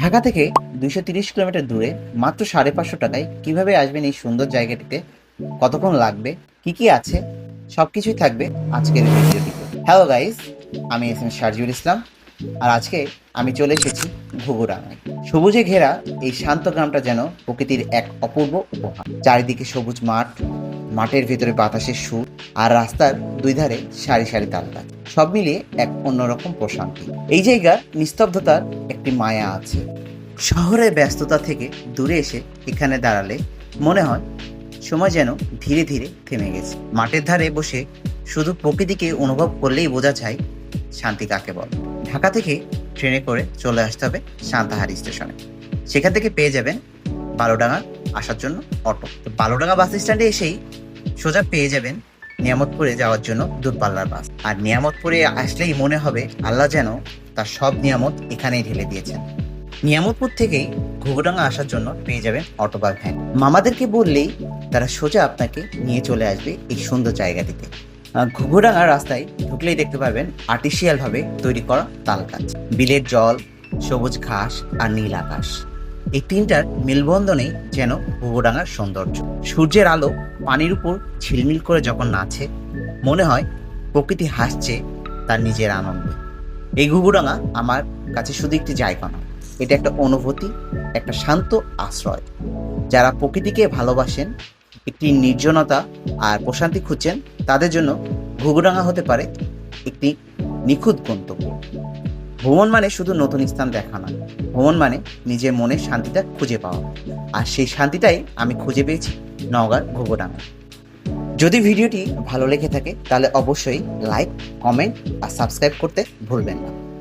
ঢাকা থেকে দুইশো তিরিশ কিলোমিটার দূরে মাত্র সাড়ে পাঁচশো টাকায় কীভাবে আসবেন এই সুন্দর জায়গাটিতে? কতক্ষণ লাগবে? কি কি আছে? সব কিছুই থাকবে আজকের ভিডিওটিতে হ্যালো গাইস আমি এস এম শারজিউল ইসলাম আর আজকে আমি চলে এসেছি ঘুঘুরাঙায়। সবুজে ঘেরা এই শান্ত গ্রামটা যেন প্রকৃতির এক অপূর্ব উপহার। চারিদিকে সবুজ মাঠ মাঠের ভিতরে বাতাসের সুর আর রাস্তার দুই ধারে সারি সারি তাল গাছ সব মিলিয়ে এক অন্যরকম প্রশান্তি। এই জায়গার নিস্তব্ধতার একটি মায়া আছে। শহরের ব্যস্ততা থেকে দূরে এসে এখানে দাঁড়ালে মনে হয় সময় যেন ধীরে ধীরে থেমে গেছে। মাঠের ধারে বসে শুধু প্রকৃতিকে অনুভব করলেই বোঝা যায় শান্তি কাকে বল। ঢাকা থেকে ট্রেনে করে চলে আসতে হবে সান্তাহারি স্টেশনে। সেখান থেকে পেয়ে যাবেন বারোডাঙ্গা আসার জন্য অটো। তো বাস স্ট্যান্ডে এসেই সোজা পেয়ে যাবেন নিয়ামতপুরে যাওয়ার জন্য দূরপাল্লার বাস। আর নিয়ামতপুরে আসলেই মনে হবে আল্লাহ যেন তার সব নিয়ামত এখানেই ঢেলে দিয়েছেন। নিয়ামতপুর থেকেই ঘুঘুডাঙ্গা আসার জন্য পেয়ে যাবেন অটো বা ভ্যান। মামাদেরকে বললেই তারা সোজা আপনাকে নিয়ে চলে আসবে এই সুন্দর জায়গাটিতে। ঘুঘুডাঙ্গা রাস্তায় ঢুকলেই দেখতে পারবেন আর্টিফিশিয়াল ভাবে তৈরি করা তাল গাছ। বিলের জল, সবুজ ঘাস আর নীল আকাশ। এই তিনটার মেলবন্ধনেই যেন ঘুঘুডাঙ্গার সৌন্দর্য। সূর্যের আলো পানির উপর ঝিলমিল করে যখন নাচে, মনে হয় প্রকৃতি হাসছে তার নিজের আনন্দে। এই ঘুঘুডাঙা আমার কাছে শুধু একটি জায়গা নয়, এটা একটা অনুভূতি, একটা শান্ত আশ্রয়। যারা প্রকৃতিকে ভালোবাসেন, একটি নির্জনতা আর প্রশান্তি খুঁজছেন, তাদের জন্য ঘুঘুডাঙ্গা হতে পারে একটি নিখুঁত গন্তব্য। ভ্রমণ মানে শুধু নতুন স্থান দেখা নয়, ভ্রমণ মানে নিজের মনে শান্তিটা খুঁজে পাওয়া। আর সেই শান্তিটাই আমি খুঁজে পেয়েছি। নওগাঁর ঘুঘুডাঙ্গা। যদি ভিডিওটি ভালো লেগে থাকে, তাহলে অবশ্যই লাইক কমেন্ট আর সাবস্ক্রাইব করতে ভুলবেন না।